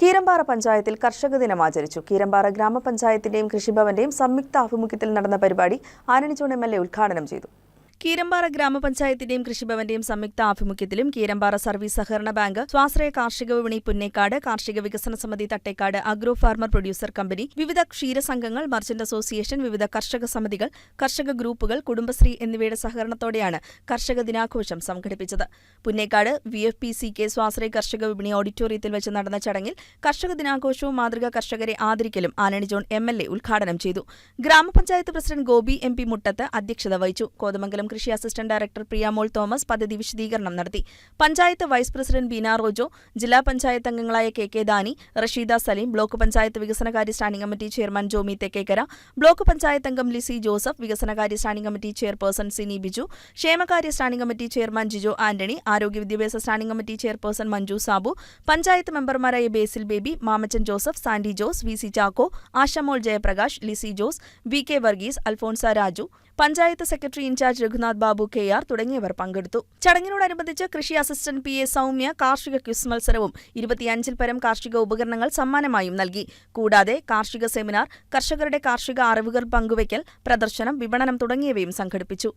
കീരമ്പാറ പഞ്ചായത്തിൽ കർഷക ദിനം ആചരിച്ചു. കീരമ്പാറ ഗ്രാമപഞ്ചായത്തിന്റെയും കൃഷിഭവന്റെയും സംയുക്ത ആഭിമുഖ്യത്തിൽ നടന്ന പരിപാടി ആനണിച്ചോൺ എം എൽ എ ഉദ്ഘാടനം ചെയ്തു. കീരമ്പാറ ഗ്രാമപഞ്ചായത്തിന്റെയും കൃഷിഭവന്റെയും സംയുക്ത ആഭിമുഖ്യത്തിലും കീരമ്പാറ സർവീസ് സഹകരണ ബാങ്ക് സ്വാശ്രയ കാർഷിക വിപണി പുന്നേക്കാട് കാർഷിക വികസന സമിതി Thattekkad agro farmer producer company വിവിധ ക്ഷീരസംഘങ്ങൾ മർച്ചന്റ് അസോസിയേഷൻ വിവിധ കർഷക സമിതികൾ കർഷക ഗ്രൂപ്പുകൾ കുടുംബശ്രീ എന്നിവയുടെ സഹകരണത്തോടെയാണ് കർഷക ദിനാഘോഷം സംഘടിപ്പിച്ചത്. Punnekkad V F P C K സ്വാശ്രയ കർഷക വിപണി ഓഡിറ്റോറിയത്തിൽ വെച്ച് നടന്ന ചടങ്ങിൽ കർഷക ദിനാഘോഷവും മാതൃക കർഷകരെ ആദരിക്കലും ആനണി ജോൺ എം എൽ എ ഉദ്ഘാടനം ചെയ്തു. ഗ്രാമപഞ്ചായത്ത് president Gopi M P Muttath അധ്യക്ഷത വഹിച്ചു. കോതമംഗലം കൃഷി അസിസ്റ്റന്റ് ഡയറക്ടർ പ്രിയാമോൾ തോമസ് പദ്ധതി വിശദീകരണം നടത്തി. പഞ്ചായത്ത് വൈസ് പ്രസിഡന്റ് ബീന റോജോ ജില്ലാ പഞ്ചായത്ത് അംഗങ്ങളായ K K Dani Rasheeda Saleem block panchayat വികസനകാര്യ standing committee chairman Jomy Thekkekkara block panchayat അംഗം ലിസി ജോസഫ് വികസനകാര്യ standing committee chairperson Sini Biju ക്ഷേമകാര്യ standing committee chairman Jijo Antony ആരോഗ്യ വിദ്യാഭ്യാസ standing committee chairperson Manju Sabu panchayat മെമ്പർമാരായ Basil Baby Mamachan Joseph Sandy Jose V C Chacko Ashamol Jayaprakash Lissy Jose V K Varghese Alphonsa Raju panchayat secretary in charge Raghunath Babu K R തുടങ്ങിയവർ പങ്കെടുത്തു. ചടങ്ങിനോടനുബന്ധിച്ച് കൃഷി assistant P A Soumya കാർഷിക quiz മത്സരവും ഇരുപത്തിയഞ്ചിൽ പരം കാർഷിക ഉപകരണങ്ങൾ സമ്മാനമായും നൽകി. കൂടാതെ കാർഷിക സെമിനാർ കർഷകരുടെ കാർഷിക അറിവുകൾ പങ്കുവയ്ക്കൽ പ്രദർശനം വിപണനം തുടങ്ങിയവയും സംഘടിപ്പിച്ചു.